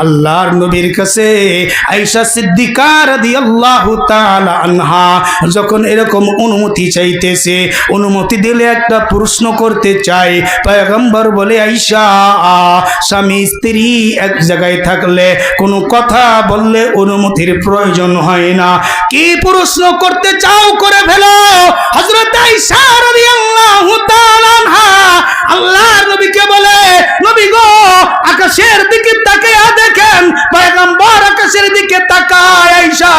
আল্লাহর নবীর কাছে আয়েশা সিদ্দিকা রাদিয়াল্লাহু তাআলা আনহা যখন এরকম অনুমতি চাইতেছে, অনুমতি দিলে একটা প্রশ্ন করতে চাই পয়গম্বর বলে, আয়েশা, স্বামী, স্ত্রী এক জায়গায় থাকলে কোনো কথা বললে অনুমতির প্রয়োজন হয় না। কি প্রশ্ন করতে চাও করে ফেলো? তাআলা আনহা আল্লাহর নবীকে বলে, নবী গো, আকাশের দিকে তাকিয়ে দেখেন, পয়গম্বর আকাশের দিকে তাকায় আইসা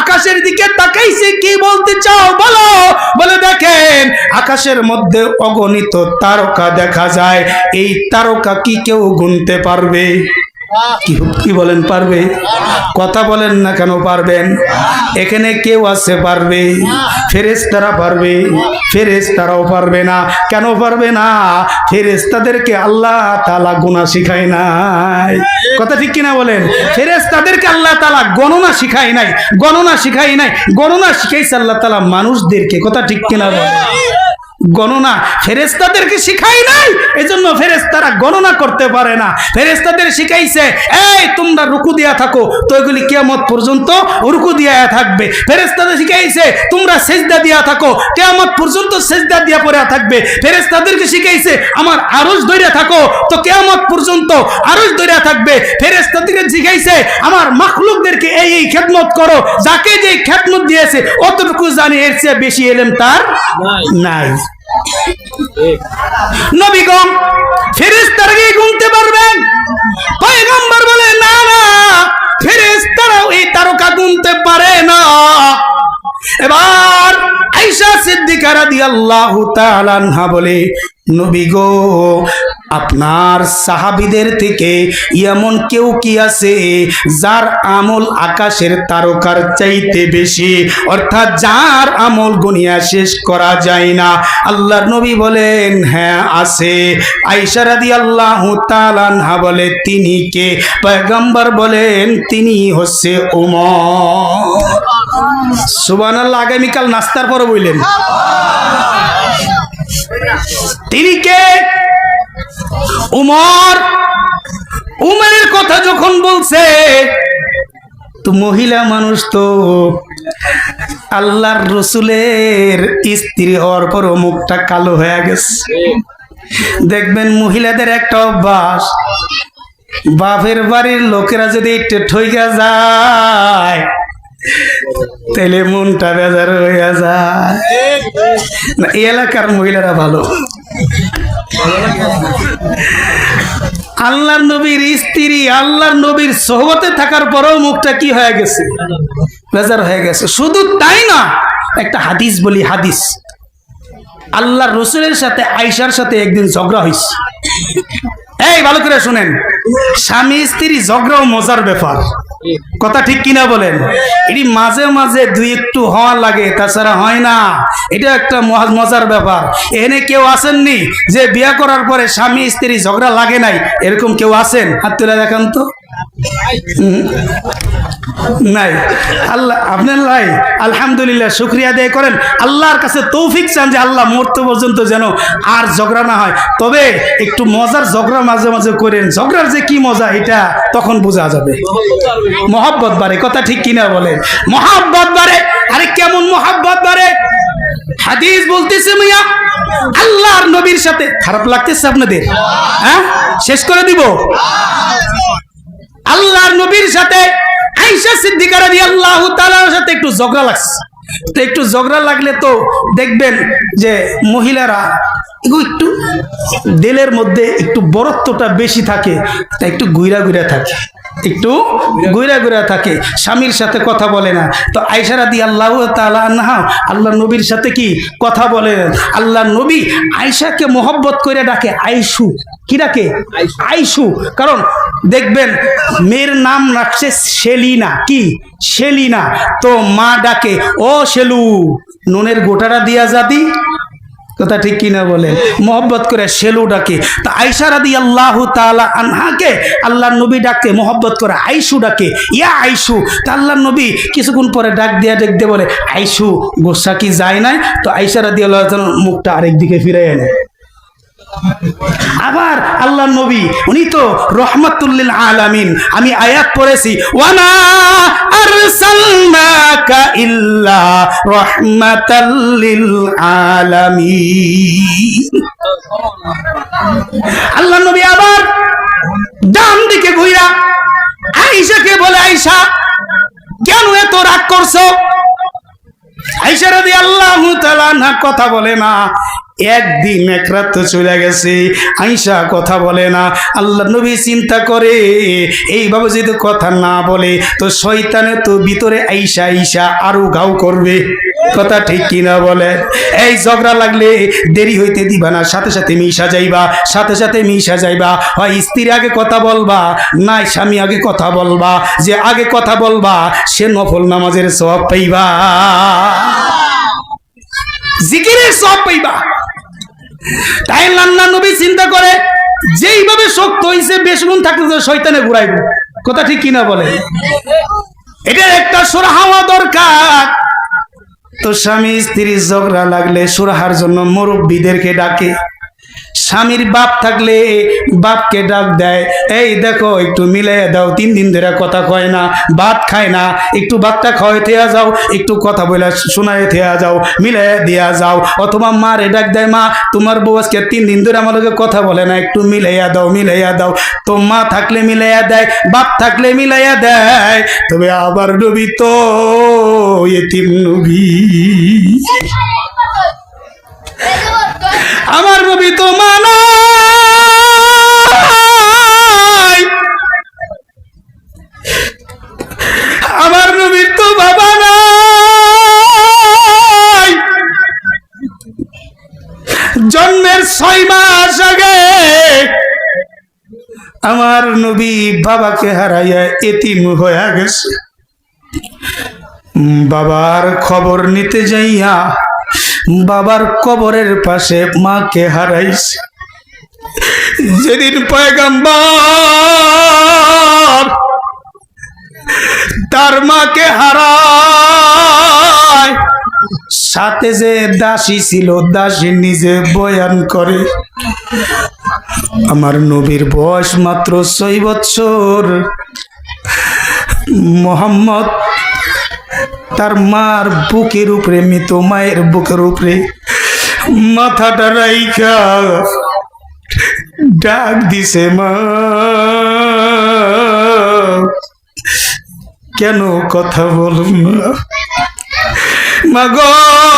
আকাশের দিকে তাকাইছে, কি বলতে চাও বলো? বলে দেখেন, আকাশের মধ্যে অগণিত তারকা দেখা যায়। এই তারকা কি কেউ গুনতে পারবে? কি বলেন, পারবে? কথা বলেন না কেন পারবেন? এখানে কেউ আছে, পারবে। ফেরেস তারা পারবে। ফেরেস তারাও পারবে না। কেন পারবে না? ফেরেস তাদেরকে আল্লাহ তালা গুণা শিখায় নাই। কথা ঠিক কিনা বলেন? ফেরেস তাদেরকে আল্লাহ তালা গণনা শিখায় নাই, গণনা শিখাই নাই, গণনা শিখাইছে আল্লাহ তালা মানুষদেরকে। কথা ঠিক কিনা বলেন? গণনা ফেরেস্তাদেরকে শিখাই নাই, এজন্য ফেরেস্তারা গণনা করতে পারে না। ফেরেস্তাদের শিখাইছে, এই, তোমরা রুকু দিয়া থাকো, তো এগুলি কিয়ামত পর্যন্ত রুকু দিয়া থাকবে। ফেরেস্তাদের শিখাইছে, তোমরা সেজদা দিয়া থাকো, কিয়ামত পর্যন্ত সেজদা দিয়া পড়ে থাকবে। ফেরেস্তাদেরকে শিখাইছে, আমার আরজ ধরে থাকো, তো কিয়ামত পর্যন্ত আরজ ধরে থাকবে। ফেরেস্তাদেরকে শিখাইছে, আমার মাখলুকদেরকে এই এই খেদমত করো, যাকে যে দিয়েছে অতটুকু জানি এর চেয়ে বেশি এলেন তার নাই। নবীগণ ফেরেশতারা গিয়ে গুনতে পারবেন? পয়গম্বর বলে না না ফেরেশতারাও এই তারকা গুনতে পারে না। এবার আয়েশা সিদ্দিকা রাদিয়াল্লাহু তাআলা আনহা বলে, নবী গো, আপনার সাহাবিদের থেকে এমন কেউ কি আছে যার আমল আকাশের তারকার চাইতে বেশি? অর্থাৎ যার আমল গুনিয়া শেষ করা যায় না। আল্লাহর নবী বলেন হ্যাঁ আছে। আয়েশা রাদিয়াল্লাহু তাআলা আনহা বলে, তিনি কে? পয়গম্বর বলেন, তিনি হচ্ছে উমর। সুবহানাল্লাহ, আগামীকাল নাস্তার পরে বললেন তিনি কে? উমর। উমরের কথা যখন বলছে, তো মহিলা মানুষ তো আল্লাহর রসুলের স্ত্রী হওয়ার পরও মুখটা কালো হয়ে গেছে। দেখবেন মহিলাদের একটা অভ্যাস, বাপের বাড়ির লোকেরা যদি একটু ঠইকা যায় তাহলে মনটা বেজার হইয়া যায়। এলাকার মহিলারা ভালো। আল্লাহর নবীর স্ত্রী, আল্লাহর নবীর সোহবতে থাকার পরেও মুখটা কি হয়ে গেছে? বেজার হয়ে গেছে। শুধু তাই না, একটা হাদিস বলি, হাদিস। আল্লাহর রসুলের সাথে আয়সার সাথে একদিন ঝগড়া হয়েছে এই, ভালো করে শুনেন। স্বামী স্ত্রী ঝগড়াও মজার ব্যাপার। কথা ঠিক কিনা বলেন? এটি মাঝে মাঝে দুই একটু হওয়া লাগে, তাছাড়া হয় না। এটা একটা মজার ব্যাপার। এখানে কেউ আসেননি যে বিয়া করার পরে স্বামী স্ত্রী ঝগড়া লাগে নাই? এরকম কেউ আসেন হাত তুলে দেখান তো। নাই। আল্লাহ, আপনার লাই। আলহামদুলিল্লাহ, শুক্রিয়া আদায় করেন। আল্লাহর কাছে তৌফিক চান যে আল্লাহ মরতে পর্যন্ত যেন আর ঝগড়া না হয়। তবে একটু মজার ঝগড়া মাঝে মাঝে করেন। ঝগড়ার যে কি মজা, এটা তখন বোঝা যাবে। মহাব্বত বাড়ে, কথা ঠিক কিনা বলেন মহাব্বত বাড়ে, আরে কেমন মহাব্বত বাড়ে? হাদিস বলতেছে মিয়া, আল্লাহর নবীর সাথে খারাপ লাগতেছে আপনাদের? হ্যাঁ? শেষ করে দিব? আল্লাহর নবীর সাথে আইসা সিদ্দিকা রাদিয়াল্লাহু তাআলার সাথে একটু ঝগড়া লাগছে। তো একটু ঝগড়া লাগলে তো দেখবেন যে মহিলারা একটু দিলের মধ্যে একটু বরত্বটা বেশি থাকে তা একটু গুইরা গুইরা থাকে একটু গুইরা গুইরা থাকে স্বামীর সাথে কথা বলে না। তো আয়সারা দি আল্লাহ তালা আন্না আল্লাহ নবীর সাথে কি কথা বলে। আল্লাহ নবী আয়সাকে মোহব্বত করে ডাকে আইসু কি ডাকে? আইসু কারণ দেখবেন, মেয়ের নাম রাখছে সেলিনা। কি? সেলিনা। তো মা ডাকে, ও সেলু, নুনের গোটাটা দিয়া যাদি কথা ঠিক কিনা বলে। মোহব্বত করে সেলু ডাকে। তা আয়সা রাদি আল্লাহ তালা আনহাকে আল্লাহ নবী ডাকে মোহব্বত করে আইসু ডাকে। ইয়া আইসু তা আল্লাহ নবী কিছুক্ষণ পরে ডাক দিয়া ডাক দিয়ে বলে আইসু গোসা কি যায় নাই? তো আয়সা রাদি আল্লাহ মুখটা আরেক দিকে ফিরে এনে আবার আল্লাহ নবী, উনি তো রহমাতুল্লিল আলামিন। আমি আয়াত পড়েছি আল্লাহ নবী আবার ডান দিকে ঘুরা আয়েশাকে বলে, আয়েশা, কেন এত রাগ করছ? আয়েশা রাদিয়াল্লাহু তাআলা না কথা বলে না একদিন এক রাত চলে গেছে। আইসা কথা বলে না। আল্লাহ নবী চিন্তা করে, এইভাবে যদি কথা না বলে, তো শয়তানে তো ভিতরে আইসা আইসা আরও ঘাও করবে। কথা ঠিক কিনা বলে? এই ঝগড়া লাগলে দেরি হইতে দিবা না, সাথে সাথে মিশা যাইবা, সাথে সাথে মিশা যাইবা। হয় স্ত্রীর আগে কথা বলবা, নাই স্বামী আগে কথা বলবা। যে আগে কথা বলবা, সে নফল নামাজের সব পাইবা। জিকিরের সব পাইবা। তাই লান্না নবী চিন্তা করে, যেইভাবে শক্ত হইছে, বেশগুণ থাকলে তো শয়তানে ঘুরাইব। কথা ঠিক কিনা বলে? এটা একটা সুরাহাওয়া দরকার। তো স্বামী স্ত্রীর ঝগড়া লাগলে সুরাহার জন্য মুরব্বীদেরকে ডাকে। স্বামীর বাপ থাকলে বাপকে ডাক দেয়। এই দেখো, একটু মিলাই দাও, তিন দিন ধরে কথা কয় না, ভাত খায় না, একটু ভাতটা খাওয়াই থেয়া যাও, একটু কথা বলে শোনায় থেয়া যাও মিলাই দিয়া যাও। অথবা মারে ডাক দেয়, মা, তোমার বউ আজকে তিন দিন ধরে আমার লগে কথা বলে না, একটু মিলাইয়া দাও মিলাইয়া দাও। তো মা থাকলে মিলাইয়া দেয়, বাপ থাকলে মিলাইয়া দেয়। তবে আবার নবী তো এতিম নবী। আমার নবী তো মানাই আমার নবীর তো বাবা নাই। জন্মের ছয় মাস আগে আমার নবী বাবাকে হারাইয়া এতিম হয়ে গেছে। বাবার খবর নিতে যাইয়া বাবার কবরের পাশে মাকে হারাইছে। যেদিন পয়গাম্বার তার মাকে হারায়, সাথে যে দাসী ছিল, দাসী নিজে বয়ান করে, আমার নবীর বয়স মাত্র ছয় বৎসর। মোহাম্মদ তার মার বুকের উপরে, মৃত মায়ের বুকের উপরে। মাথাটা রাইখা ডাক দিছে মা। কেন কথা বলুন না? মা গো।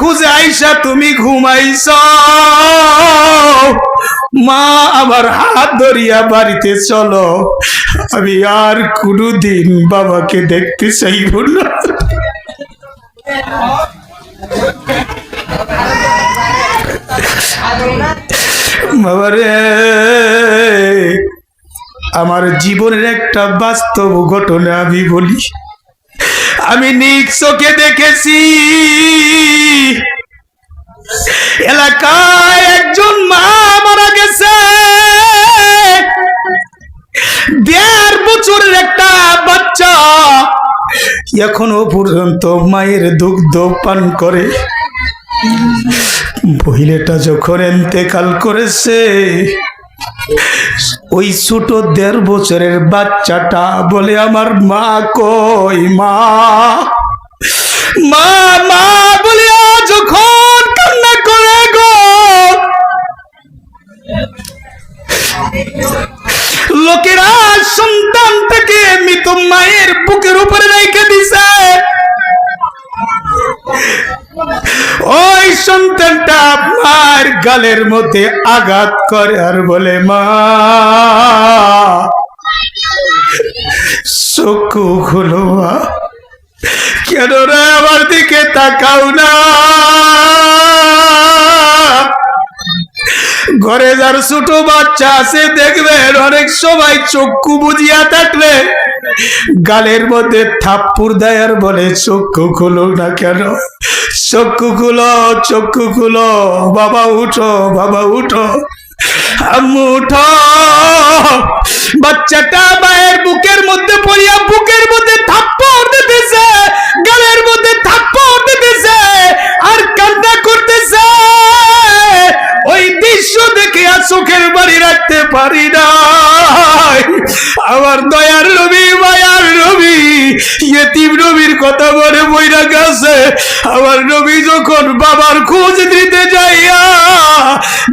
খুঁজে আইসা তুমি ঘুমাইছ। মা আমার হাত ধরিয়া বাড়িতে চলো। আমি আর কোনোদিন বাবাকে দেখতে চাইব না। বাবারে, আমার জীবনের একটা বাস্তব ঘটনা আমি বলি। আমি নিজ চোখে দেখেছি। এলাকায় একজন মা মারা গেছে। দেড় বছরের একটা বাচ্চা এখনও পর্যন্ত মায়ের দুগ্ধ পান করে। মহিলাটা যখন এতেকাল করেছে ওই ছোট দেড় বছরের বাচ্চাটা বলে আমার মা কই মা? মা মা বলে যখন কান্না করে গো। লোকেরা সন্তানটাকে মৃত মায়ের বুকের উপরে রেখে দিছে। ওই সন্তানটা আপনার গালের মধ্যে আঘাত করে আর বলে, মা, চক্ষু খুলো মা। কেন রে আমার দিকে তাকাও না। ঘরে যার ছোট বাচ্চা আছে দেখবেন অনেক সময় চক্ষু বুঝিয়া থাকলে গালের মধ্যে থাপ্পুর দেয় আর বলে, চক্ষু খুলো না কেন? চক্ষু খুলো চক্ষু খুলো। বাবা, উঠো বাবা, উঠো। আম্মু, উঠো। বাচ্চাটা মায়ের বুকের মধ্যে পড়িয়া বুকের মধ্যে থাপ্পড় দিতেছে। গালের মধ্যে থাপ্পড় চোখের বাড়ি রাখতে পারি না আমার দয়ার রবি মায়ার রবি ইয়েতিম রবির কথা মনে বইরা গেছে। আমার রবি যখন বাবার খোঁজ দিতে যাইয়া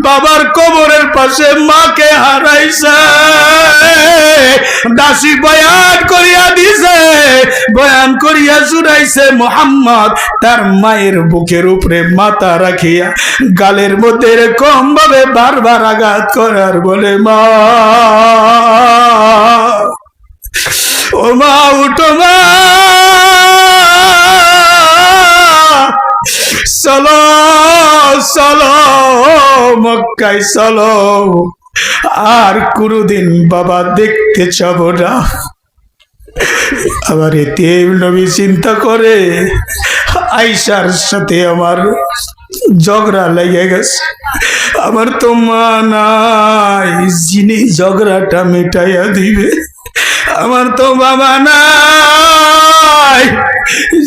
বাবার কবরের পাশে মাকে হারাইছে, দাসী বয়ান করিয়া দিছে, বয়ান করিয়া শুনাইছে, মোহাম্মদ, তার মায়ের বুকের উপরে মাথা রাখিয়া গালের মধ্যে এরকম ভাবে বারবার আঘাত করার বলে মা। ও মা উঠো মা চলো চলো, মক্কায় চলো। আর কোনোদিন বাবা দেখতে চাব না। আবার এতে নবী চিন্তা করে আইসার সাথে আমার ঝগড়া লেগে গেছে। আমার তো মা নাই, যিনি ঝগড়াটা মেটাইয়া দিবে। আমার তো বাবা নাই,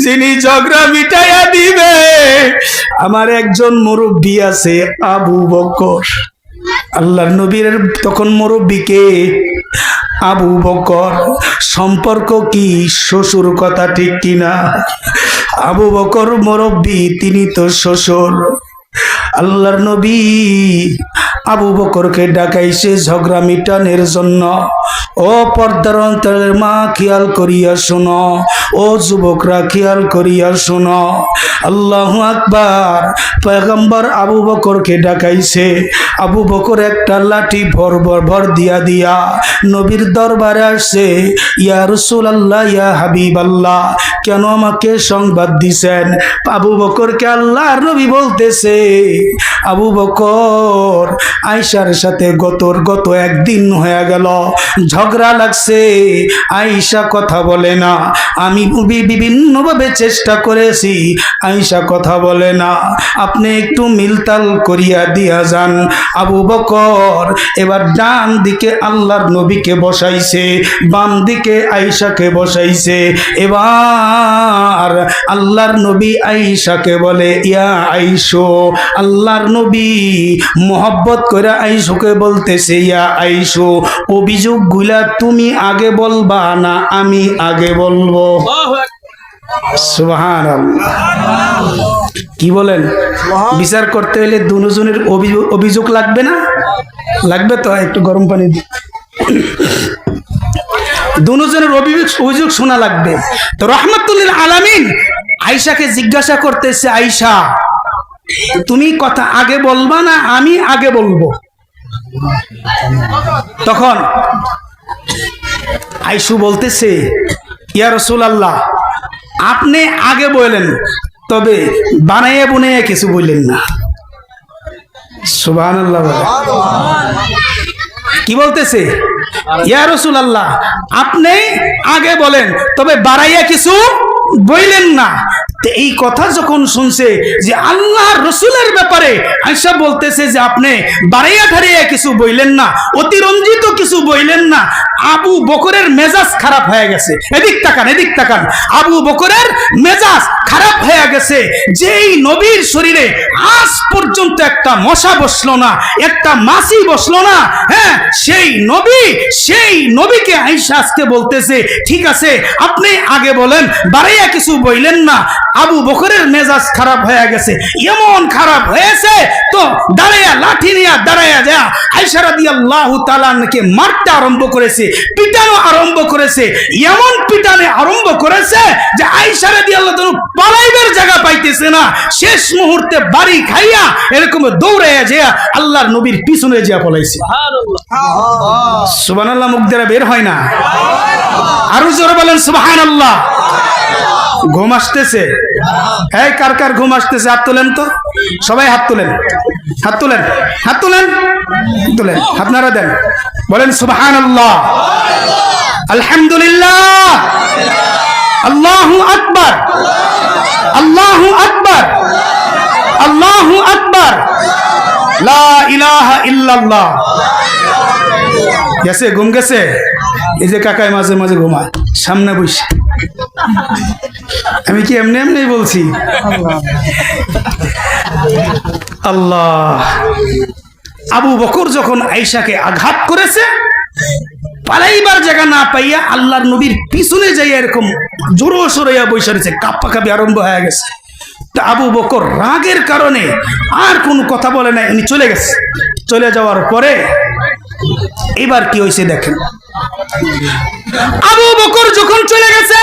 যিনি ঝগড়া মিটাইয়া দিবে, আমার একজন মুরব্বী আছে, আবু বকর। আল্লাহর নবীর তখন মুরব্বীকে আবু বকর। সম্পর্ক কি, শ্বশুর কথা ঠিক কিনা? আবু বকর মুরব্বী, তিনি তো শ্বশুর। আল্লাহর নবী আবু বকরকে ডাকাইছে ঝগড়া মিটানের জন্য। ও পর্দার অন্তরের মা, খেয়াল করিয়া শোনো। ও যুবকরা, খেয়াল করিয়া শোনো। আল্লাহ আকবার। পয়গম্বর আবু বকরকে ডাকাইছে। আবু বকর একটা লাঠি ভর ভর ভর দিয়া দিয়া নবীর দরবারে আসছে। ইয়া রসুল আল্লাহ ইয়া হাবিব আল্লাহ কেন আমাকে সংবাদ দিছেন? আবু বকরকে আল্লাহর নবী বলতেছে। আবু বকর আয়সার সাথে গতর গত একদিন হয়ে গেল। ঝগড়া লাগছে। আয়সা কথা বলে না। আমি বিভিন্নভাবে চেষ্টা করেছি। আয়সা কথা বলে না। আপনি একটু মিলতাল করিয়া দিয়া যান। আবু বকর এবার ডান দিকে আল্লাহর নবীকে বসাইছে, বাম দিকে আয়সাকে বসাইছে। এবার আল্লাহর নবী আয়সাকে বলে, ইয়া আইসো আল্লাহর নবী, মোহব্বত করে আইসোকে বলতেছে ইয়া আইসো অভিযোগগুলা তুমি আগে বলবা না আমি আগে বলব? কি বলেন? বিচার করতে হলে দুজনের অভিযোগ লাগবে না? লাগবে তো একটু গরম পানি দুজনের অভিযোগ অভিযোগ শোনা লাগবে। তো রহমতুল্লিল আলামিন আয়সাকে জিজ্ঞাসা করতেছে আয়সা তুমি কথা আগে বলবা না আমি আগে বলব? তখন আইসু বলতেছে, ইয়া রসুল আল্লাহ আপনি আগে বললেন, তবে বানাইয়া বুনাইয়া কিছু বললেন না। সুবাহ কি বলতেছে? ইয়া রসুল আল্লাহ আপনি আগে বলেন, তবে বাড়াইয়া কিছু বইলেন না। এই কথা যখন শুনছে যে আল্লাহ রসুলের ব্যাপারে আয়সা বলতেছে যে আপনি বাড়াইয়া ঠাড়িয়া কিছু বইলেন না, অতিরঞ্জিত কিছু বইলেন না, আবু বকরের মেজাজ খারাপ হয়ে গেছে। এদিক তাকান এদিক তাকান। আবু বকরের মেজাজ খারাপ হয়ে গেছে। যেই নবীর শরীরে আজ পর্যন্ত একটা মশা বসল না, একটা মাছি বসল না হ্যাঁ সেই নবী, সেই নবীকে আইসা আজকে বলতেছে, ঠিক আছে, আপনি আগে বলেন, বাড়াইয়া কিছু বইলেন না আবু বকরের মেজাজ খারাপ হয়ে গেছে। এমন খারাপ হয়েছে তো দাঁড়াইয়া লাঠি নিয়ে দাঁড়াইয়া যা। আইসা রাদি আল্লাহ তালানকে মারতে আরম্ভ করেছে পিটানো আরম্ভ করেছে এমন পিটানে আরম্ভ করেছে যে আইসা রাদি আল্লাহ পালাইবের জায়গা পাইতেছে না। শেষ মুহূর্তে বাড়ি খাইয়া এরকম দৌড়াইয়া যে আল্লাহর নবীর পিছনে যা পলাইছে। সুবহানাল্লাহ মুখ দ্বারা বের হয় না। আরও জোরে বলেন সুবহানাল্লাহ। ঘুম আসতেছে। এই, কার কার ঘুম আসতেছে? হাত তোলেন তো। সবাই হাত তোলেন। হাত তোলেন। হাত তোলেন। তোলেন। আপনারা দেন। বলেন সুবহান আল্লাহ আলহামদুলিল্লাহ। আল্লাহু আকবার। আল্লাহু আকবার। আল্লাহু আকবার। লা ইলাহা ইল্লাল্লাহ। গেছে, ঘুম গেছে? এই যে কাকায় মাঝে মাঝে ঘুমায়, সামনে বসে। আমি কি এমনি এমনি বলছি? আল্লাহ। আবু বকর যখন আইসাকে আঘাত করেছে, পালাইবার জায়গা না পাইয়া আল্লাহর নবীর পিছনে যাইয়া এরকম জোরো সরাইয়া বৈশা রয়েছে কাপ্পা কাপি আরম্ভ হয়ে গেছে। তা আবু বকর রাগের কারণে আর কোনো কথা বলে নাই, উনি চলে গেছে। চলে যাওয়ার পরে এবার কি হয়েছে দেখেন? আবু বকর যখন চলে গেছে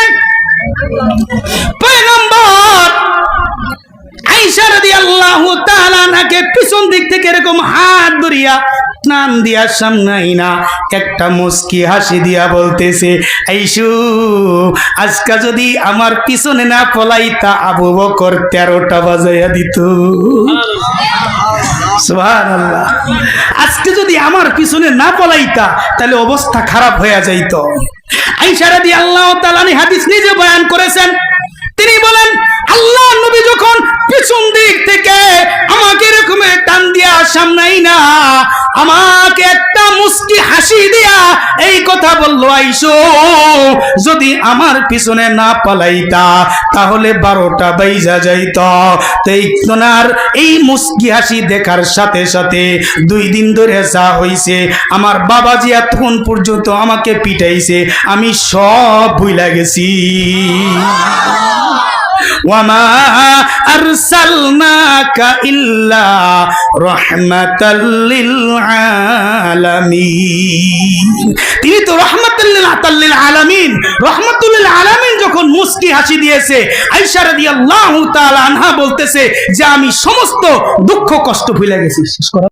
পিছন দিক থেকে এরকম দিয়া না একটা হাসি দিয়া বলতেছে আইসু যদি আমার পিছনে না পলাইতা আবু বকর তেরোটা বাজাইয়া দিত। আজকে যদি আমার পিছনে না পলাইতা, তাহলে অবস্থা খারাপ হয়ে যাইত। আইসারাদি আল্লাহ তালানি হাদিস নিজে বয়ান করেছেন। তিনি বলেন আল্লাহ নবী যখন পিছন দিক থেকে আমাকে এরকম টান দিয়া সামনাই না, আমাকে একটা মুস্কি হাসি দিয়া এই কথা বলল, আইসো, যদি আমার পিছনে না পালাইতা, তাহলে বারোটা বাইজা যাইত। তো এই তোনার এই মুস্কি হাসি দেখার সাথে সাথে দুই দিন ধরে যা হইছে, আমার বাবাজি এতক্ষণ পর্যন্ত আমাকে পিটাইছে, আমি সব ভুইলা গেছি। আলামিন তিনি তো যখন মুস্কি হাসি দিয়েছে, আয়েশা আনহা বলতেছে যে, আমি সমস্ত দুঃখ, কষ্ট ভুলে গেছি। শেষ করা